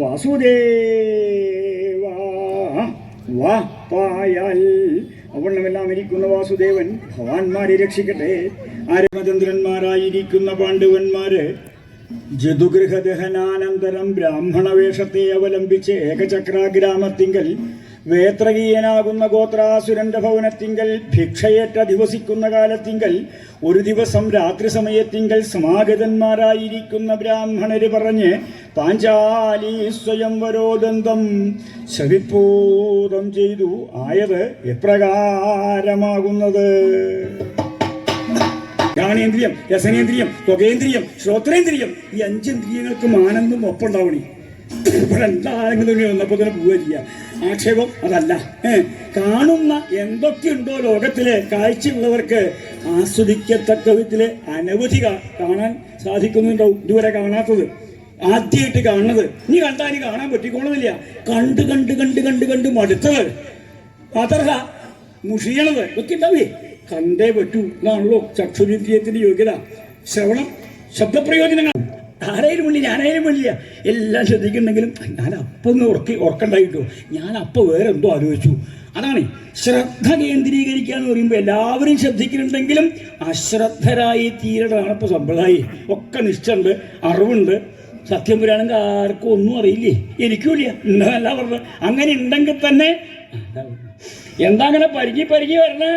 വാസുദേവ വാ പായാൽ. അവണ്ണമെല്ലാം ഇരിക്കുന്ന വാസുദേവൻ ഭവാന്മാരെ രക്ഷിക്കട്ടെ. ആരമചന്ദ്രന്മാരായിരിക്കുന്ന പാണ്ഡവന്മാര് ജതുഗൃഹദഹനാനന്തരം ബ്രാഹ്മണ വേഷത്തെ അവലംബിച്ച് ഏകചക്രാഗ്രാമത്തിങ്കൽ വേത്രകീയനാകുന്ന ഗോത്രാസുരന്റെ ഭവനത്തിങ്കൽ ഭിക്ഷയേറ്റ ദിവസിക്കുന്ന കാലത്തിങ്കൽ ഒരു ദിവസം രാത്രി സമയത്തിങ്കൽ സമാഗതന്മാരായിരിക്കുന്ന ബ്രാഹ്മണര് പറഞ്ഞ് പാഞ്ചാലി സ്വയംവരോദന്തം ശവിപ്പൂതം ചെയ്തു ആയത് എപ്രകാരമാകുന്നത്. ഗാണേന്ദ്രിയം രസനേന്ദ്രിയം ത്വകേന്ദ്രിയം ശ്രോത്രേന്ദ്രിയം ഈ അഞ്ചേന്ദ്രിയങ്ങൾക്കും ആനന്ദം ഒപ്പുണ്ടാവണി ഇവിടെ എന്താണെങ്കിലും വന്നപ്പോൾ തന്നെ പോവുക ചെയ്യുക ആക്ഷേപം അതല്ല. കാണുന്ന എന്തൊക്കെയുണ്ടോ ലോകത്തിലെ കാഴ്ചയുള്ളവർക്ക് ആസ്വദിക്കത്തക്ക വിധത്തിലെ അനവധി കാണാൻ സാധിക്കുന്നുണ്ടാവും. ഇതുവരെ കാണാത്തത്. ആദ്യമായിട്ട് കാണുന്നത്. ഇനി കണ്ടാൽ ഇനി കാണാൻ പറ്റിക്കോളുന്നില്ല. കണ്ട് കണ്ട് കണ്ട് കണ്ട് കണ്ട് മടുത്തത്. മാത്രല്ല മുഷിയണത്. ഇതൊക്കെ ഉണ്ടാവേ കണ്ടേ പറ്റൂ. എന്നാണല്ലോ ചക്ഷുരീന്ദ്രിയത്തിന്റെ യോഗ്യത. ശ്രവണം ശബ്ദപ്രയോജനങ്ങൾ. ആരായാലും വേണ്ടി ഞാനായാലും വേണ്ടില്ല എല്ലാം ശ്രദ്ധിക്കുന്നുണ്ടെങ്കിലും ഞാൻ അപ്പം ഒന്ന് ഉറക്കി ഉറക്കണ്ടായിട്ടോ? ഞാൻ അപ്പം വേറെ എന്തോ ആലോചിച്ചു. അതാണ് ശ്രദ്ധ കേന്ദ്രീകരിക്കുക എന്ന് പറയുമ്പോൾ എല്ലാവരും ശ്രദ്ധിക്കുന്നുണ്ടെങ്കിലും അശ്രദ്ധരായി തീരടാണ് ഇപ്പോൾ സമ്പ്രദായം. ഒക്കെ നിശ്ചയമുണ്ട് അറിവുണ്ട്. സത്യം പുരാണെങ്കിൽ ആർക്കും ഒന്നും അറിയില്ലേ? എനിക്കുമില്ല എന്നല്ല പറഞ്ഞത് അങ്ങനെ ഉണ്ടെങ്കിൽ തന്നെ എന്താ അങ്ങനെ പരിചി പരിചി വരണേ?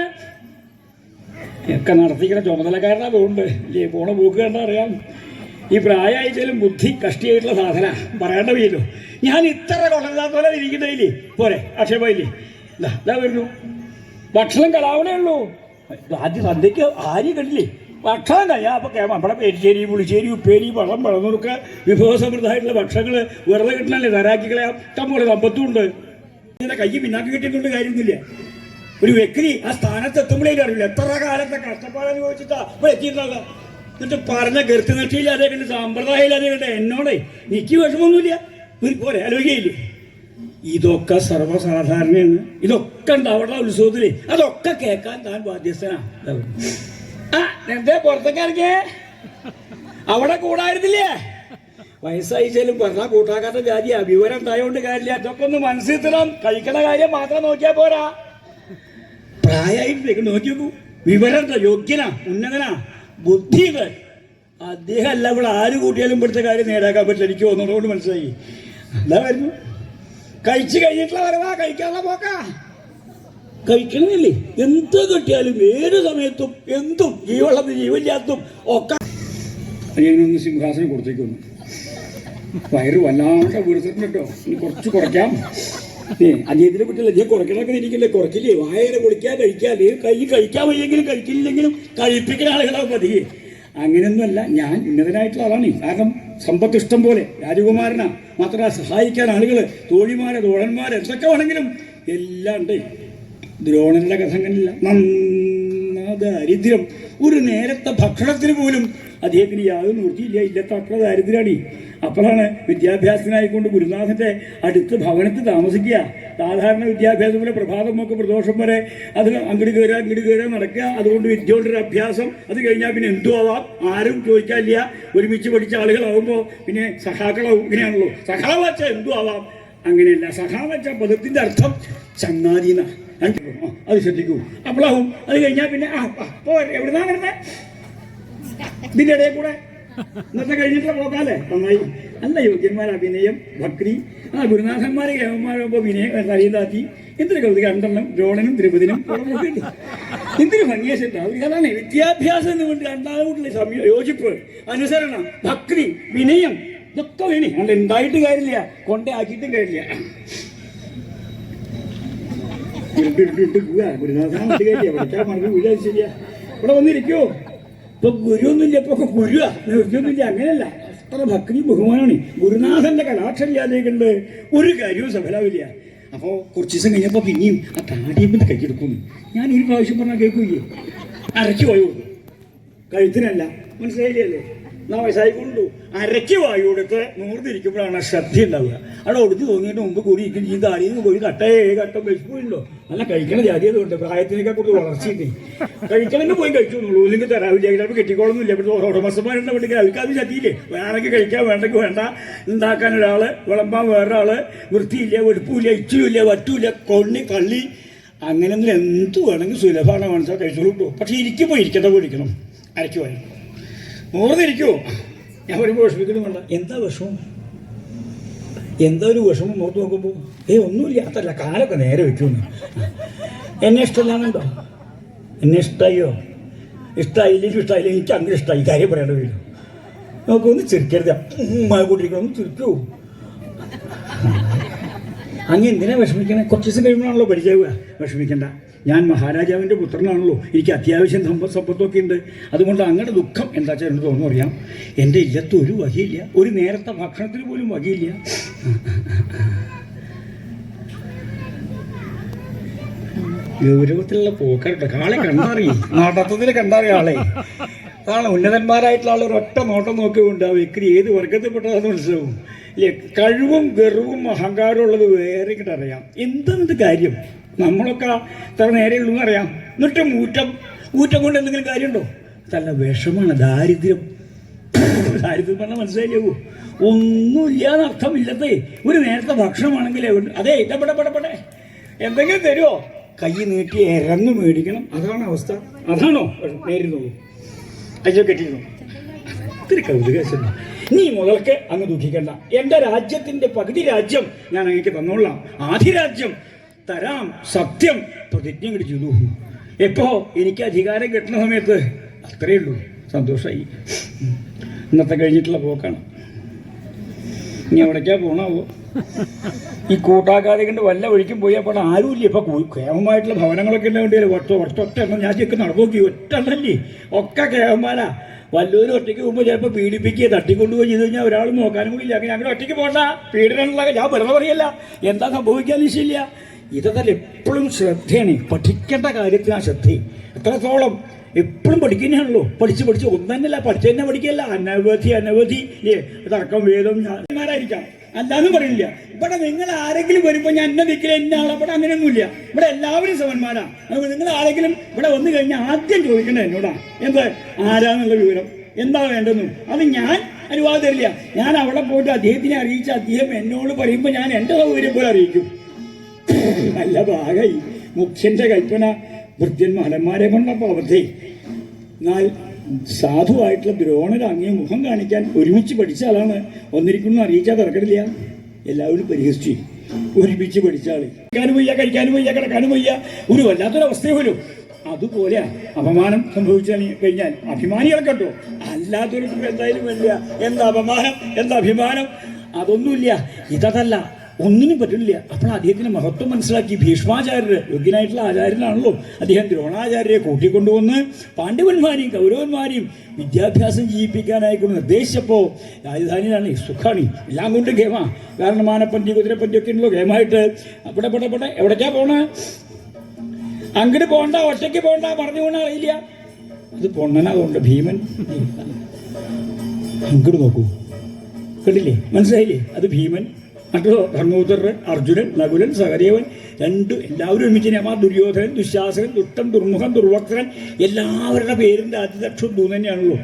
ഒക്കെ നടത്തിക്കുന്ന ചുമതലക്കാരനാ അതുകൊണ്ട് ഇല്ലേ പോണ പോക്ക് കണ്ടാ അറിയാം. ഈ പ്രായമായിച്ചാലും ബുദ്ധി കഷ്ടിയായിട്ടുള്ള സാധന. പറയേണ്ട വീലോ ഞാൻ ഇത്ര കൊള്ളല്ലാത്ത പോലെ ഇരിക്കുന്നതില്ലേ പോരെ ആക്ഷേപമില്ലേ ഇതാ ഇതാ വരുന്നു. ഭക്ഷണം കലാവണേ ഉള്ളൂ. ആദ്യം സന്ധ്യയ്ക്ക് ആരും കണ്ടില്ലേ? ഭക്ഷണം കഴിയാം നമ്മുടെ പെരിശ്ശേരി പുളിശ്ശേരി ഉപ്പേരി വളം വളർന്നൊക്കെ വിഭവസമൃദ്ധമായിട്ടുള്ള ഭക്ഷണങ്ങൾ വെറുതെ കിട്ടണല്ലേ തരാക്കികളെ ഇഷ്ടം പോലെ സമ്പത്തും ഉണ്ട് ഇങ്ങനെ കൈ പിന്നാക്കി കിട്ടിയിട്ടുണ്ട് കാര്യമൊന്നുമില്ല ഒരു വ്യക്തി ആ സ്ഥാനത്ത് എത്തുമ്പോഴേ അറിയില്ല എത്ര കാലത്തെ കഷ്ടപ്പാട് അനുഭവിച്ചിട്ടാ അപ്പോൾ എത്തിയിരുന്നത് എന്നിട്ട് പറഞ്ഞ ഗർത്ത് നഷ്ടയില്ലാതെ കണ്ട് സമ്പ്രദായം ഇല്ലാതെ കണ്ട് എന്നോടേ എനിക്ക് വിഷമമൊന്നുമില്ല ഒരു പോലെ ആലോചിക്കയില്ലേ ഇതൊക്കെ സർവസാധാരണയാണ് ഇതൊക്കെ ഉണ്ട് ഉത്സവത്തിൽ അതൊക്കെ കേൾക്കാൻ താൻ ബാധ്യസ്ഥനാ ഇതാ. ആ എന്തേ പുറത്തേക്ക് ഇറങ്ങിയേ? അവിടെ കൂടായിരുന്നില്ലേ? വയസ്സായിച്ചാലും പറഞ്ഞാൽ കൂട്ടാക്കാത്ത ജാതിയാ വിവരം ഉണ്ടായോണ്ട് കാര്യമില്ല. അതൊക്കെ ഒന്ന് മനസ്സിൽ തരാം കഴിക്കണ കാര്യം മാത്രം നോക്കിയാ പോരാ. പ്രായമായിട്ട് നോക്കി നോക്കൂ. വിവരം യോഗ്യനാ? ഉന്നതനാ? ബുദ്ധി അദ്ദേഹം അല്ല ഇവിടെ ആര് കൂട്ടിയാലും ഇവിടുത്തെ കാര്യം നേടാക്കാൻ പറ്റില്ല. എനിക്ക് ഒന്നുകൊണ്ട് മനസ്സിലായി. എന്താ വരുന്നു? കഴിച്ചു കഴിഞ്ഞിട്ടുള്ള വരവാ. കഴിക്കാനുള്ള പോക്കാ. കഴിക്കണമെന്നില്ലേ? എന്ത് കിട്ടിയാലും ഏത് സമയത്തും എന്തും ജീവുള്ളത് ജീവില്ലാത്തും ഒക്കെ. ഞാനൊന്ന് സിംഹാസനം കൊടുത്തേക്കൊന്നു വയറ് വല്ലാണ്ട് വീർത്തിട്ടുണ്ടോ? ഇനി കുറച്ച് കുറയ്ക്കാം. ഏ അദ്ദേഹത്തിനെ പറ്റില്ല ഞാൻ കുറയ്ക്കണമൊക്കെ ഇരിക്കില്ലേ? കുറയ്ക്കില്ലേ? വായന പൊളിക്കാൻ കഴിക്കാൻ അല്ലെങ്കിൽ കൈ കഴിക്കാൻ വയ്യെങ്കിലും കഴിക്കില്ലെങ്കിലും കഴിപ്പിക്കുന്ന ആളുകളാണ് മതി. അങ്ങനെയൊന്നുമല്ല ഞാൻ ഉന്നതനായിട്ടുള്ള ആളാണ്. കാരണം സമ്പത്ത് ഇഷ്ടം പോലെ രാജകുമാരനാ. മാത്രമല്ല സഹായിക്കാൻ ആളുകൾ തോഴിമാരെ തോഴന്മാരെ എന്തൊക്കെ വേണമെങ്കിലും എല്ലാം ഉണ്ട്. ദ്രോണന്റെ കഥ അങ്ങനെയില്ല ദാരിദ്ര്യം. ഒരു നേരത്തെ ഭക്ഷണത്തിന് പോലും അദ്ദേഹത്തിന് യാതൊരു നിവൃത്തിയില്ല. ഇല്ലാത്ത അത്ര ദാരിദ്ര്യമാണ് അപ്പോഴാണ് വിദ്യാഭ്യാസത്തിനായിക്കൊണ്ട് ഗുരുനാഥന്റെ അടുത്ത് ഭവനത്തിൽ താമസിക്കുക. സാധാരണ വിദ്യാഭ്യാസം പോലെ പ്രഭാതം ഒക്കെ പ്രദോഷം വരെ അത് അങ്ങോട്ട് കയറുക ഇങ്ങോട്ട് കയറുക നടക്കുക. അതുകൊണ്ട് വിദ്യയുടെ അഭ്യാസം അത് കഴിഞ്ഞാൽ പിന്നെ എന്തു ആവാം ആരും ചോദിക്കാനില്ല. ഒരുമിച്ച് പഠിച്ച ആളുകളാവുമ്പോൾ പിന്നെ സഹാക്കളാവും ഇങ്ങനെയാണല്ലോ. സഹാവച്ച എന്തോ ആവാം അങ്ങനെയല്ല. സഹാവച്ച പദത്തിന്റെ അർത്ഥം ചങ്ങാതിന അത് ശ്രദ്ധിക്കൂ അപ്പളാവും. അത് കഴിഞ്ഞാൽ പിന്നെ ആ ആ, പോരെ. എവിടുന്നാ വരുന്നത് ഇതിന്റെ ഇടയിൽ കൂടെ. ഇന്നത്തെ കഴിഞ്ഞിട്ട് പോകാല്ലേ നന്നായി. നല്ല യോഗ്യന്മാർ അഭിനയം ഭക്തി. ആ ഗുരുനാഥന്മാരെ കേവന്മാരാകുമ്പോ വിനയം അറിയതാത്തി എന്തൊരു കൗതുക. രണ്ടെണ്ണം ദ്രോണനും ദ്രൗപദിനും. എന്തിനു അതാണ് വിദ്യാഭ്യാസം എന്ന് കൊണ്ട് രണ്ടാമൂട്ടുള്ള സമയ യോജിപ്പ് അനുസരണം ഭക്തി വിനയം. ഇതൊക്കെ വേണി. അല്ല ഉണ്ടായിട്ട് കാര്യമില്ല. കൊണ്ടേ ആക്കിയിട്ടും കാര്യമില്ല. ശരിയാ. ഇവിടെ വന്നിരിക്കോ. ഇപ്പൊ ഗുരുവൊന്നുമില്ല ഇപ്പൊ ഗുരുവാ അങ്ങനെയല്ല അത്ര ഭക്തി ബഹുമാനമാണ് ഗുരുനാഥന്റെ കടാക്ഷം ഇല്ലാതെ ഒരു കാര്യവും സഫലാവില്ല അപ്പോ കുറച്ച് ദിവസം കഴിഞ്ഞപ്പോ പിന്നെയും ആ താടിയപ്പിന്റെ കൈക്കെടുക്കുന്നു ഞാൻ ഒരു പ്രാവശ്യം പറഞ്ഞാൽ കേൾക്കൂലേ അരച്ചു പോയോ കഴുത്തിനല്ല മനസ്സിലായില്ലേ? എന്നാ വയസ്സായിക്കൊണ്ടു അരയ്ക്ക് വായു കൊടുത്ത് നൂർന്നിരിക്കുമ്പോഴാണ് ശ്രദ്ധ ഉണ്ടാവുക. അവിടെ ഒടുത്ത് തോന്നിയിട്ട് മുമ്പ് കൂടി ഇരിക്കും ഈ താടിയിൽ നിന്ന് പോയി കട്ടേ കട്ട വിശപ്പുണ്ടോ നല്ല കഴിക്കണ ജാതിയതുകൊണ്ട് പ്രായത്തിനൊക്കെ കൂടുതൽ വളർച്ചയുണ്ട്. കഴിക്കണമെങ്കിൽ പോയി കഴിച്ചു ഇല്ലെങ്കിൽ തരാവില്ല ചിലപ്പോൾ കെട്ടിക്കോളൊന്നുമില്ല. ഇവിടുത്തെ ഉടമസ്ഥന്മാരുടെ വീട്ടിൽ അവർക്കത് ചതിയില്ലേ വേണമെങ്കിൽ കഴിക്കാൻ വേണ്ടെങ്കിൽ വേണ്ട. ഉണ്ടാക്കാൻ ഒരാൾ വിളമ്പാൻ വേറൊരാൾ. വൃത്തിയില്ല വെടുപ്പില്ല ഇച്ചിരില്ല വറ്റൂല്ല കൊണ്ണി കള്ളി അങ്ങനെ എന്ത് വേണമെങ്കിൽ സുലഭമാണ് മനസ്സിലാക്കി കഴിച്ചോളൂ പക്ഷേ ഇരിക്കുമ്പോൾ ഇരിക്കട്ടെ പോയിരിക്കണം അരയ്ക്ക് പോയി ഓർന്നിരിക്കുമോ ഞാൻ വരുമ്പോൾ വിഷമിക്കുന്നുമല്ല എന്താ വിഷമം? എന്താ ഒരു വിഷമം? നോക്കി നോക്കുമ്പോൾ ഏ ഒന്നുമില്ല അതല്ല കാലൊക്കെ നേരെ വെക്കുമെന്ന്. എന്നെ ഇഷ്ടമില്ലാന്നുണ്ടോ? എന്നെ ഇഷ്ടമായോ ഇഷ്ടമായില്ലെങ്കിൽ ഇഷ്ടമായില്ല എനിക്ക് അങ്ങനെ ഇഷ്ടമായി കാര്യം പറയേണ്ട വരും നമുക്കൊന്ന് ചിരിക്കരുത്. കൂട്ടിരിക്കണം ഒന്ന് ചിരിക്കൂ. അങ്ങ് എന്തിനാ വിഷമിക്കണേ? കുറച്ച് ദിവസം കഴിയുമ്പോഴാണല്ലോ പരിചയവുക വിഷമിക്കണ്ട. ഞാൻ മഹാരാജാവിന്റെ പുത്രനാണല്ലോ. എനിക്ക് അത്യാവശ്യം സമ്പ സമ്പത്തൊക്കെ ഉണ്ട്. അതുകൊണ്ട് അങ്ങനെ ദുഃഖം എന്താ വെച്ചാൽ എനിക്ക് തോന്നുന്നു അറിയാം. എന്റെ ഇല്ലത്ത് ഒരു വകയില്ല. ഒരു നേരത്തെ ഭക്ഷണത്തിന് പോലും വകയില്ല. ഗൗരവത്തിലുള്ള പോക്കരട്ടെ. ആളെ കണ്ടറിയും? നടത്തത്തിൽ കണ്ടറിയ ആളെ? അതാണ് ഉന്നതന്മാരായിട്ടുള്ള ആൾ ഒരൊറ്റ നോട്ടം നോക്കിയുണ്ട് ആ വ്യക്തി ഏത് വർഗത്തിൽപ്പെട്ടതാണെന്ന് മനസ്സിലാവും. ഇല്ലേ? കഴിവും ഗർവും അഹങ്കാരവും ഉള്ളത് വേറെ ഇങ്ങോട്ട് അറിയാം. കാര്യം? നമ്മളൊക്കെ ഇത്ര നേരെയുള്ളൂ എന്നറിയാം. എന്നിട്ടും ഊറ്റം ഊറ്റം കൊണ്ട് എന്തെങ്കിലും കാര്യമുണ്ടോ? നല്ല വിഷമാണ് ദാരിദ്ര്യം. ദാരിദ്ര്യം പറഞ്ഞാൽ മനസ്സിലായില്ലേ ഒന്നുമില്ലാന്ന് അർത്ഥമില്ലതേ ഒരു നേരത്തെ ഭക്ഷണമാണെങ്കിലേ അതെ ഇടപെടെ പെടപെടെ എന്തെങ്കിലും തരുമോ കൈ നീട്ടി ഇറന്ന് മേടിക്കണം. അതാണ് അവസ്ഥ. അതാണോ? നേരിടുന്നു. അയ്യോ കെട്ടിയിരുന്നു. ഒത്തിരി കൗതുക നീ മുതൽക്ക് അങ്ങ് ദുഃഖിക്കണ്ട. എന്റെ രാജ്യത്തിന്റെ പകുതി രാജ്യം ഞാൻ അങ്ങേക്ക് തന്നോളാം. ആദ്യ രാജ്യം തരാം. സത്യം. പ്രതിജ്ഞ കിടിച്ചു എപ്പോ? എനിക്ക് അധികാരം കിട്ടുന്ന സമയത്ത്. അത്രയേ ഉള്ളൂ. സന്തോഷമായി ഇന്നത്തെ കഴിഞ്ഞിട്ടുള്ള പോക്കാണ്. ഇനി എവിടേക്കാ പോണാവോ? ഈ കൂട്ടാക്കാതെ കണ്ട് വല്ല ഒഴിക്കും പോയി അപ്പോൾ ആരുമില്ല. ഇപ്പൊ കു- കേവലമായിട്ടുള്ള ഭവനങ്ങളൊക്കെ ഉണ്ടെങ്കിൽ ഒറ്റ ഒറ്റ ഒറ്റ എണ്ണം ഞാൻ ചെക്ക് നടന്നു നോക്കി. ഒറ്റ എണ്ണല്ലേ? ഒക്കെ കേവന്മാരാ വല്ലവരും ഒറ്റയ്ക്ക് പോകുമ്പോൾ ചിലപ്പോൾ പീഡിപ്പിക്കുക തട്ടിക്കൊണ്ടുപോയി ചെയ്ത് കഴിഞ്ഞാൽ ഒരാൾ നോക്കാനും കൂടി ഇല്ല. ഞങ്ങൾ ഒറ്റയ്ക്ക് പോകണ്ട. പീഡനമുള്ള ഞാൻ വെറുതെ പറയല്ല. എന്താ സംഭവിക്കാൻ നിശ്ചയില്ല ഇതല്ല എപ്പോഴും ശ്രദ്ധയാണ് പഠിക്കേണ്ട കാര്യത്തിനാ ശ്രദ്ധ. എത്രത്തോളം എപ്പോഴും പഠിക്കുന്നതാണല്ലോ. പഠിച്ച് പഠിച്ച് ഒന്നല്ല പഠിച്ചു തന്നെ പഠിക്കല്ല. അനവധി അനവധി. ഏ തർക്കം വേദം ഞാൻമാരായിരിക്കാം അല്ലാന്ന് പറയില്ല. ഇവിടെ നിങ്ങൾ ആരെങ്കിലും വരുമ്പോൾ ഞാൻ എന്നെ നിൽക്കില്ല എന്നെ ആളെ. ഇവിടെ അങ്ങനെയൊന്നുമില്ല. ഇവിടെ എല്ലാവരും സമന്മാരാണ് അതുകൊണ്ട് നിങ്ങൾ ആരെങ്കിലും ഇവിടെ വന്നു കഴിഞ്ഞാൽ ആദ്യം ചോദിക്കേണ്ടത് എന്നോടാ. എന്ത്? ആരാന്നുള്ള വിവരം. എന്താ വേണ്ടെന്നും അത് ഞാൻ അനുവാദം തരില്ല ഞാൻ അവിടെ പോയിട്ട് അദ്ദേഹത്തിനെ അറിയിച്ച അദ്ദേഹം എന്നോട് പറയുമ്പോൾ ഞാൻ എന്റെ സൗകര്യം പോലെ അറിയിക്കും. നല്ല ഭാഗമായി മുഖ്യന്റെ കൽപ്പന വൃത്യന്മാരന്മാരെ കൊണ്ടപ്പോ അവധി. എന്നാൽ സാധുവായിട്ടുള്ള ദ്രോണർ അങ്ങേ മുഖം കാണിക്കാൻ ഒരുമിച്ച് പഠിച്ചാലാണ് ഒന്നിരിക്കുന്നു അറിയിച്ചാൽ തറക്കടില്ല എല്ലാവരും പരിഹസിച്ചു. ഒരുമിച്ച് പഠിച്ച ആൾ. കഴിക്കാനും വയ്യ കഴിക്കാനും വയ്യ കിടക്കാനും വയ്യ. ഒരു വല്ലാത്തൊരവസ്ഥയെ വരും. അതുപോലെ അപമാനം സംഭവിച്ചാൽ കഴിഞ്ഞാൽ അഭിമാനികളെ കേട്ടോ അല്ലാത്തൊരു എന്തായാലും വേണ്ട എന്താ അപമാനം? എന്താ അഭിമാനം? അതൊന്നുമില്ല. ഇതല്ല ഒന്നിനും പറ്റില്ല അപ്പോൾ അദ്ദേഹത്തിന് മഹത്വം മനസ്സിലാക്കി. ഭീഷ്മാചാര്യർ യോഗ്യനായിട്ടുള്ള ആചാര്യനാണല്ലോ അദ്ദേഹം ദ്രോണാചാര്യരെ കൂട്ടിക്കൊണ്ടുവന്ന് പാണ്ഡവന്മാരെയും കൗരവന്മാരെയും വിദ്യാഭ്യാസം ജീവിപ്പിക്കാനായിക്കൊണ്ട് കൊണ്ട് നിർദ്ദേശിച്ചപ്പോൾ രാജധാനിയിലാണ്. സുഖാണി. എല്ലാം കൊണ്ടും ഗേമ കാരണം മാനപ്പന്തി കുതിരപ്പന്തി ഒക്കെ ഉണ്ടല്ലോ ഗേമായിട്ട് അവിടെ പെട്ടെ പെട്ടെ എവിടേക്കാ പോണേ? അങ്ങോട്ട് പോണ്ട ഒറ്റയ്ക്ക് പോണ്ട പറഞ്ഞു പോണ അറിയില്ല. അത് പൊണ്ണനതുകൊണ്ട് ഭീമൻ. അങ്ങോട്ട് നോക്കൂ. കണ്ടില്ലേ മനസ്സിലായില്ലേ? അത് ഭീമൻ. മറ്റോ ധർമ്മപുത്രൻ അർജുനൻ നകുലൻ സഹദേവൻ രണ്ട് എല്ലാവരും ഒരുമിച്ച് ആ ദുര്യോധനൻ ദുശാസനൻ ദുഷ്ടൻ ദുർമുഖൻ ദുർവക്രൻ എല്ലാവരുടെ പേരിന്റെ ആദ്യത്തെ അക്ഷരം തന്നെയാണല്ലോ.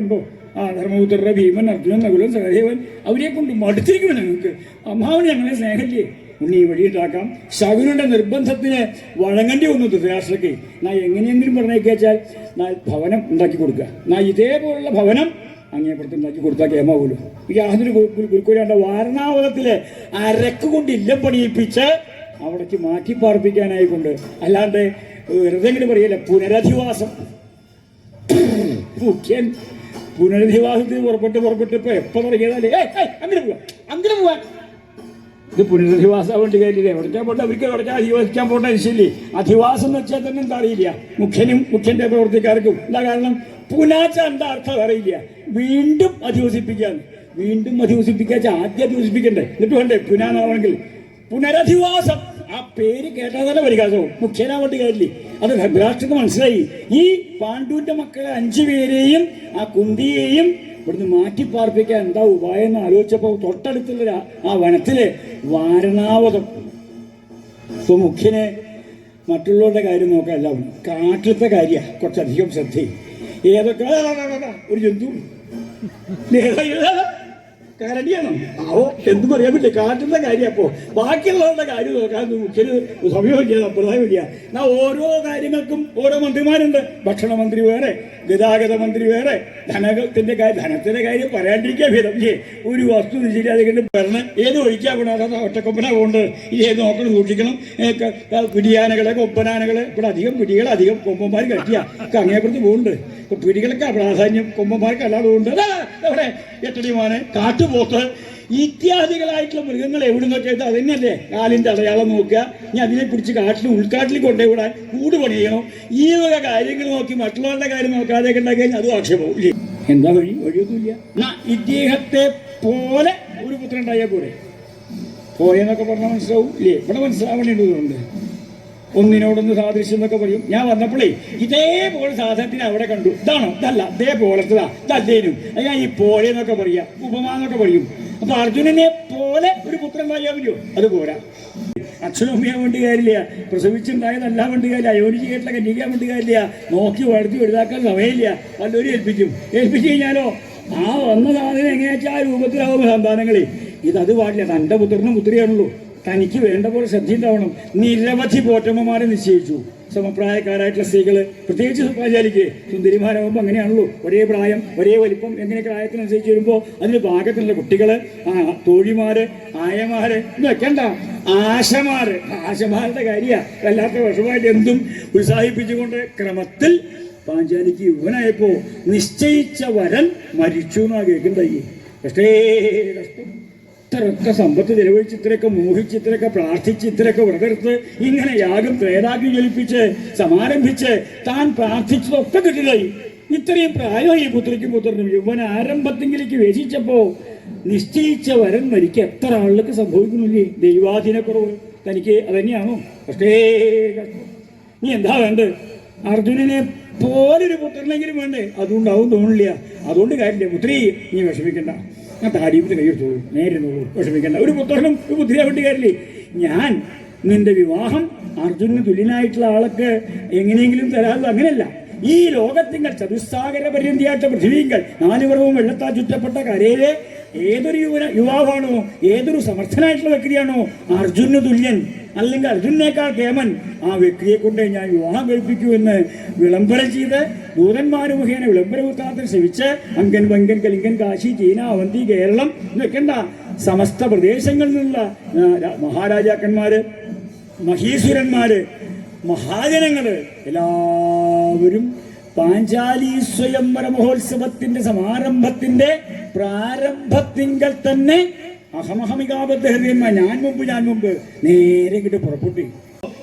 ഉണ്ടോ ആ ധർമ്മപുത്രരുടെ ഭീമൻ അർജുനൻ നകുലൻ സഹദേവൻ അവരെ കൊണ്ട് മടുത്തിരിക്കുമോ ഞങ്ങൾക്ക്. അമ്മാവന് ഞങ്ങളെ സ്നേഹല്ലേ? ഉണ്ണി ഈ വഴിയിട്ടാക്കാം ശകുനുടെ നിർബന്ധത്തിന് വഴങ്ങേണ്ടി വന്നു ധൃതരാഷ്ട്രക്ക്. നാ എങ്ങനെയെങ്കിലും പറഞ്ഞേക്കാച്ചാൽ നാ ഭവനം ഉണ്ടാക്കി കൊടുക്കുക. നാ ഇതേപോലുള്ള ഭവനം അങ്ങേപ്പുറത്ത് ഉണ്ടാക്കി കൊടുത്താൽ കേമാവൂലോ യാതൊരു ഗുരുക്കൂരാണ്ട് വാരണാവതത്തിലെ അരക്ക് കൊണ്ട് ഇല്ലം പണിയിപ്പിച്ച് അവിടേക്ക് മാറ്റി പാർപ്പിക്കാനായി പാർപ്പിക്കാനായിക്കൊണ്ട് അല്ലാണ്ട് വെറുതെങ്കിലും പറയല്ല പുനരധിവാസം. മുഖ്യൻ പുനരധിവാസത്തിന് പുറപ്പെട്ട് പുറപ്പെട്ട് ഇപ്പൊ എപ്പോ ഏയ്, അങ്ങനെ പോവാ അങ്ങനെ പോവാ. ഇത് പുനരധിവാസം വേണ്ടി കാര്യമില്ല. എവിടേക്കാൻ പോട്ടെ അവർക്ക് എവിടേക്കാൻ അധിവസിക്കാൻ പോട്ടെ ശരി അധിവാസം എന്ന് വെച്ചാൽ തന്നെ എന്താ അറിയില്ല. മുഖ്യനും മുഖ്യന്റെ പ്രവർത്തിക്കാർക്കും. എന്താ കാരണം? പുനാച്ച എന്താ അർത്ഥം അറിയില്ല. വീണ്ടും അധിവസിപ്പിക്കാൻ വീണ്ടും അധിവസിപ്പിക്കാൻ ആദ്യം അധിവസിപ്പിക്കണ്ടേ? എന്നിട്ട് വേണ്ടേ? പുനാന്നാവണമെങ്കിൽ പുനരധിവാസം. ആ പേര് കേട്ടാൽ തന്നെ പരിഹാസവും മുഖ്യനാവേണ്ടി കാര്യമില്ലേ അത് ധൃതരാഷ്ട്രക്ക് മനസ്സിലായി. ഈ പാണ്ഡുവിന്റെ മക്കളെ അഞ്ചു പേരെയും ആ കുന്തിയെയും ഇവിടുന്ന് മാറ്റിപ്പാർപ്പിക്കാൻ എന്താ ഉപായം എന്ന് ആലോചിച്ചപ്പോൾ തൊട്ടടുത്തുള്ള ആ- വനത്തിലെ വാരണാവതം. ഇപ്പൊ മുഖ്യനെ മറ്റുള്ളവരുടെ കാര്യം നോക്കാം എല്ലാവരും കാട്ടിലത്തെ കാര്യ. കുറച്ചധികം ശ്രദ്ധയും ഏതൊക്കെ ഒരു ജന്തു. ഏതാ ഇത്? കരടിയാണോ ആവോ എന്തും പറയാൻ പറ്റില്ല. കാട്ടിലത്തെ കാര്യം അപ്പോ ബാക്കിയുള്ളവരുടെ കാര്യം നോക്കാൻ മുഖ്യന് സമയമില്ല സമ്പ്രദായമില്ല എന്നാ ഓരോ കാര്യങ്ങൾക്കും ഓരോ മന്ത്രിമാരുണ്ട്. ഭക്ഷണ മന്ത്രി വേറെ ഗതാഗത മന്ത്രി വേറെ. ധനത്തിന്റെ കാര്യം ധനത്തിന്റെ കാര്യം പറയാണ്ടിരിക്കാൻ ഭേദം. ഏ ഒരു വസ്തു നിശ്ചയിക്കാതെ കണ്ട് വരണം ഏത് ഒഴിക്കാൻ കൂടാതെ ഒറ്റക്കൊമ്പന ഈ ഏത് നോക്കണം സൂക്ഷിക്കണം. പിടിയാനകളെ കൊമ്പനാനകളെ. ഇവിടെ അധികം പിടികൾ അധികം കൊമ്പന്മാർ കട്ടിയ അങ്ങേപ്പുറത്ത് പോകുന്നുണ്ട് പിടികളൊക്കെ പ്രാധാന്യം കൊമ്പന്മാർക്ക് അല്ലാതെ അതാ, അവിടെ എട്ടടി മോനെ കാട്ടുപോത്ത് ഇത്യാദികളായിട്ടുള്ള മൃഗങ്ങൾ എവിടെ നിന്നൊക്കെ അത് തന്നെയല്ലേ കാലിന്റെ അടയാളം നോക്കുക. ഞാൻ അതിനെ പിടിച്ച് കാട്ടിൽ ഉൾക്കാട്ടിൽ കൊണ്ടുപോയിടാൻ കൂട് പണിയണം. ഈ വക കാര്യങ്ങൾ നോക്കി മറ്റുള്ളവരുടെ കാര്യം നോക്കാതെ ഉണ്ടാക്കി അതും ആക്ഷേപവും ഇല്ലേ? എന്താ വഴി വഴിയൊന്നുമില്ല. എന്നാ ഇദ്ദേഹത്തെ പോലെ ഒരു പുത്രൻ ഉണ്ടായാൽ പോരെ. പോയെന്നൊക്കെ പറഞ്ഞാൽ മനസ്സിലാവും ഇല്ലേ? ഇവിടെ മനസ്സിലാവേണ്ടതുണ്ട് ഒന്നിനോടൊന്ന് സാദൃശ്യം എന്നൊക്കെ പറയും. ഞാൻ വന്നപ്പോഴേ ഇതേപോലെ സാധനത്തിന് അവിടെ കണ്ടു. ഇതാണോ? ഇതല്ല. ഇതേപോലത്തതാ. ഇതല്ലേനും. അത് ഞാൻ ഈ പോലെന്നൊക്കെ പറയാ. ഉപമാന്നൊക്കെ പറയും. അപ്പൊ അർജുനനെ പോലെ ഒരു പുത്രൻ മതിയോ അത് പോരാ. അച്ഛനും അമ്മയാൻ വേണ്ടി കാര്യമില്ല പ്രസവിച്ചുണ്ടായതല്ല വേണ്ടി കാര്യമില്ല അയോനിച്ച് കേട്ടില്ല കന്യക്കാൻ വേണ്ടി കാര്യമില്ല നോക്കി വളർത്തി വലുതാക്കാൻ സമയമില്ല. വല്ലവരും ഏൽപ്പിക്കും. ഏൽപ്പിച്ചു കഴിഞ്ഞാലോ? ആ വന്ന സാധനം എങ്ങനെയാച്ചാ ആ രൂപത്തിലാവും സന്താനങ്ങളെ. ഇതത് പാടില്ല. തന്റെ പുത്രനും പുത്രിയാണുള്ളൂ. തനിക്ക് വേണ്ട പോലെ ശ്രദ്ധയുണ്ടാവണം നിരവധി പോറ്റമ്മമാരെ നിശ്ചയിച്ചു. സമപ്രായക്കാരായിട്ടുള്ള സ്ത്രീകൾ പ്രത്യേകിച്ച് പാചാലിക്ക് സുന്ദരിമാരാകുമ്പോൾ അങ്ങനെയാണല്ലോ. ഒരേ പ്രായം ഒരേ വലിപ്പം എങ്ങനെ പ്രായത്തിനനുസരിച്ച് വരുമ്പോൾ അതിന് പാകത്തിനുള്ള കുട്ടികൾ ആ തോഴിമാര് ആയമാര് ഇതൊക്കെണ്ട ആശമാര്. ആശമാരുടെ കാര്യ. വല്ലാത്ത വിഷമായിട്ട് എന്തും ഉത്സാഹിപ്പിച്ചുകൊണ്ട് ക്രമത്തിൽ പാഞ്ചാലിക്ക് യുവനായപ്പോ നിശ്ചയിച്ച വരൻ മരിച്ചു എന്നാ കേൾക്കണ്ടായി കഷ്ടേ കഷ്ടം. ഇത്രയൊക്കെ സമ്പത്ത് ചെലവഴിച്ച് ഇത്രയൊക്കെ മോഹിച്ച് ഇത്രയൊക്കെ പ്രാർത്ഥിച്ച് ഇത്രയൊക്കെ വ്രതെടുത്ത് ഇങ്ങനെ യാഗം ത്രേതാഗ്യം ജ്വലിപ്പിച്ച് സമാരംഭിച്ച് താൻ പ്രാർത്ഥിച്ചതൊക്കെ കിട്ടുകയായി. ഇത്രയും പ്രായമായി ഈ പുത്രിക്കും പുത്രനും യൗവന ആരംഭത്തിങ്കിലേക്ക് വേശിച്ചപ്പോ നിശ്ചയിച്ച വരൻ മരിക്ക. എത്ര ആളുകൾക്ക് സംഭവിക്കുന്നില്ലേ? ദൈവാധീനക്കുറവ് തനിക്ക് അതന്നെയാണോ? പക്ഷേ നീ എന്താ വേണ്ടത് അർജുനനെ പോലൊരു പുത്രനെങ്കിലും വേണ്ടേ? അതുകൊണ്ടാവും തോന്നില്ല അതുകൊണ്ട് കാര്യമില്ല. പുത്രി നീ വിഷമിക്കണ്ട. ഞാൻ താടിയത്തിന് കൈയെടുത്തോളൂ നേരെ നോളൂ വിഷമിക്കണ്ട. ഒരു പുത്രനും ഒരു കാര്യമില്ലേ ഞാൻ നിന്റെ വിവാഹം അർജുനന് തുല്യനായിട്ടുള്ള ആൾക്ക് എങ്ങനെയെങ്കിലും തരാതെ അങ്ങനെയല്ല. ഈ ലോകത്തിങ്ങൾ ചതുസ്സാഗര പര്യന്തിയായിട്ട് പൃഥ്വീങ്ങൾ നാലുപുറവും വെള്ളത്താൽ ചുറ്റപ്പെട്ട കരയിലെ ഏതൊരു യുവ യുവാവാണോ ഏതൊരു സമർത്ഥനായിട്ടുള്ള വ്യക്തിയാണോ അർജുന തുല്യൻ അല്ലെങ്കിൽ അർജുനേക്കാൾ കേമൻ ആ വ്യക്തിയെ കൊണ്ട് ഞാൻ വിവാഹം കഴിപ്പിക്കൂ എന്ന് വിളംബരം ചെയ്ത് ദൂതന്മാര് മുഖേന വിളംബര ഉത്താഹത്തിൽ ശ്രമിച്ച് അങ്കൻ വങ്കൻ കലിംഗൻ കാശി ചീന അവന്തി കേരളം എന്നൊക്കെണ്ട സമസ്ത പ്രദേശങ്ങളിൽ നിന്നുള്ള മഹാരാജാക്കന്മാര് മഹീസുരന്മാര് മഹാജനങ്ങൾ എല്ലാവരും പാഞ്ചാലി സ്വയംവര മഹോത്സവത്തിന്റെ സമാരംഭത്തിന്റെ പ്രാരംഭത്തിങ്കൽ തന്നെ അഹമഹമികാബദ്ധ ഹൃദയന്മാർ ഞാൻ മുമ്പ് ഞാൻ മുമ്പ് നേരെ ഇങ്ങോട്ട് പുറപ്പെട്ടു.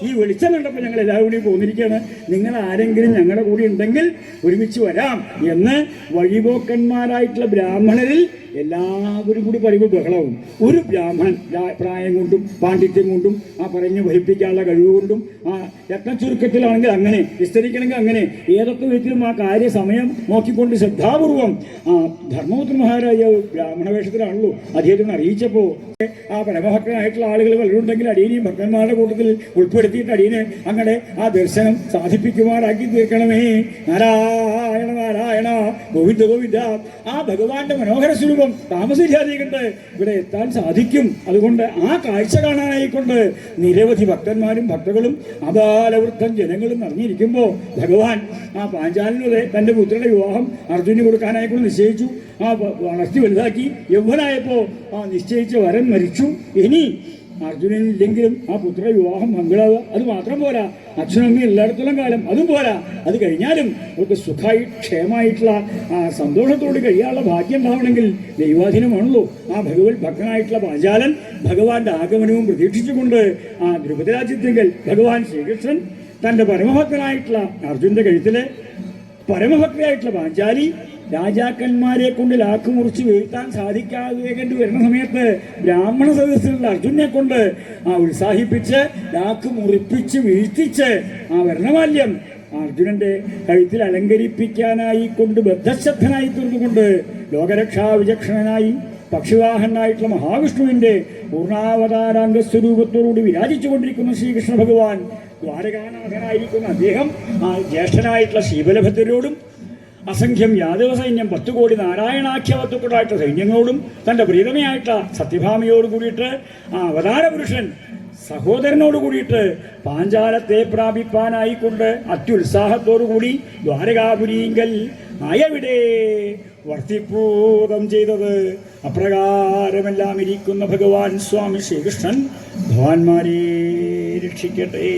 ഈ വെളിച്ചം കണ്ടപ്പോൾ ഞങ്ങൾ എല്ലാവരും പോന്നിരിക്കുകയാണ്. നിങ്ങൾ ആരെങ്കിലും ഞങ്ങളുടെ കൂടെ ഉണ്ടെങ്കിൽ ഒരുമിച്ച് വരാം എന്ന് വഴിപോക്കന്മാരായിട്ടുള്ള ബ്രാഹ്മണരിൽ എല്ലാവരും കൂടി പറയുമ്പോൾ ബഹളവും. ഒരു ബ്രാഹ്മണൻ പ്രായം കൊണ്ടും പാണ്ഡിത്യം കൊണ്ടും ആ പറഞ്ഞു വഹിപ്പിക്കാനുള്ള കഴിവ് കൊണ്ടും ആ രത്നച്ചുരുക്കത്തിലാണെങ്കിൽ അങ്ങനെ വിസ്തരിക്കണമെങ്കിൽ അങ്ങനെ ഏതൊക്കെ വിധത്തിലും ആ കാര്യ സമയം നോക്കിക്കൊണ്ട് ശ്രദ്ധാപൂർവം ആ ധർമ്മപുത്ര മഹാരാജാവ് ബ്രാഹ്മണ വേഷത്തിലാണല്ലോ അദ്ദേഹത്തിന് അറിയിച്ചപ്പോൾ ആ പരമഭക്തനായിട്ടുള്ള ആളുകൾ പലരുണ്ടെങ്കിൽ അടിയനെയും ഭക്തന്മാരുടെ കൂട്ടത്തിൽ ഉൾപ്പെടുത്തിയിട്ട് അടിയനെ അങ്ങനെ ആ ദർശനം സാധിപ്പിക്കുമാറാക്കി തീർക്കണമേ. നാരായണ നാരായണ ഗോവിന്ദ ഗോവിന്ദ. ആ ഭഗവാന്റെ മനോഹര സ്വരൂപം താമസിക്കാതെ കണ്ട് ഇവിടെ എത്താൻ സാധിക്കും. അതുകൊണ്ട് ആ കാഴ്ച കാണാനായിക്കൊണ്ട് നിരവധി ഭക്തന്മാരും ഭക്തകളും അപാലവൃദ്ധം ജനങ്ങളും നിറഞ്ഞിരിക്കുമ്പോൾ ഭഗവാൻ ആ പാഞ്ചാലിനുടെ തന്റെ പുത്രയുടെ വിവാഹം അർജുന് കൊടുക്കാനായിക്കൊണ്ട് നിശ്ചയിച്ചു. ആ വളർത്തി വലുതാക്കി. യൗവനായപ്പോൾ ആ നിശ്ചയിച്ച വരൻ മരിച്ചു. ഇനി അർജുനനില്ലെങ്കിലും ആ പുത്ര വിവാഹം മംഗളാവുക. അത് മാത്രം പോരാ. അച്ഛനമ്മ എല്ലായിടത്തോളം കാലം അതും പോരാ. അത് കഴിഞ്ഞാലും അവർക്ക് സുഖമായി ക്ഷേമമായിട്ടുള്ള ആ സന്തോഷത്തോട് കഴിയാനുള്ള ഭാഗ്യം ഉണ്ടാവണമെങ്കിൽ ദൈവാധീനമാണല്ലോ. ആ ഭഗവത് ഭക്തനായിട്ടുള്ള പാഞ്ചാലൻ ഭഗവാന്റെ ആഗമനവും പ്രതീക്ഷിച്ചുകൊണ്ട് ആ ദ്രുപദരാജ്യത്തെങ്കിൽ ഭഗവാൻ ശ്രീകൃഷ്ണൻ തന്റെ പരമഭക്തനായിട്ടുള്ള അർജുന്റെ കഴുത്തിൽ പരമഭക്തനായിട്ടുള്ള പാഞ്ചാലി രാജാക്കന്മാരെ കൊണ്ട് ലാക്ക് മുറിച്ച് വീഴ്ത്താൻ സാധിക്കാതെ വരുന്ന സമയത്ത് ബ്രാഹ്മണ സദസ്സിലുള്ള അർജുനെ കൊണ്ട് ആ ഉത്സാഹിപ്പിച്ച് ലാക്ക് മുറിപ്പിച്ച് വീഴ്ത്തിച്ച് ആ വർണമാല്യം അർജുനന്റെ കഴുത്തിൽ അലങ്കരിപ്പിക്കാനായി കൊണ്ട് ബദ്ധശ്രദ്ധനായി തീർന്നുകൊണ്ട് ലോകരക്ഷാ വിചക്ഷണനായി പക്ഷിവാഹനായിട്ടുള്ള മഹാവിഷ്ണുവിന്റെ പൂർണാവതാരാംഗ സ്വരൂപത്തോടുകൂടി വിരാജിച്ചുകൊണ്ടിരിക്കുന്ന ശ്രീകൃഷ്ണ ഭഗവാൻ ദ്വാരകാനാഥനായിരിക്കുന്ന അദ്ദേഹം ആ ജ്യേഷ്ഠനായിട്ടുള്ള ശീബലഭദ്രരോടും അസംഖ്യം യാദവ സൈന്യം പത്തു കോടി നാരായണാഖ്യ വസ്തുക്കളായിട്ട് സൈന്യങ്ങളോടും തന്റെ പ്രീതമയായിട്ട സത്യഭാമയോട് കൂടിയിട്ട് ആ അവതാര പുരുഷൻ സഹോദരനോട് കൂടിയിട്ട് പാഞ്ചാലത്തെ പ്രാപിപ്പാനായിക്കൊണ്ട് അത്യുത്സാഹത്തോടുകൂടി ദ്വാരകാപുരീങ്കൽ ആയവിടെ വർത്തിപ്പൂതം ചെയ്തത്. അപ്രകാരമെല്ലാം ഇരിക്കുന്ന ഭഗവാൻ സ്വാമി ശ്രീകൃഷ്ണൻ ഭഗവാന്മാരെ രക്ഷിക്കട്ടെ.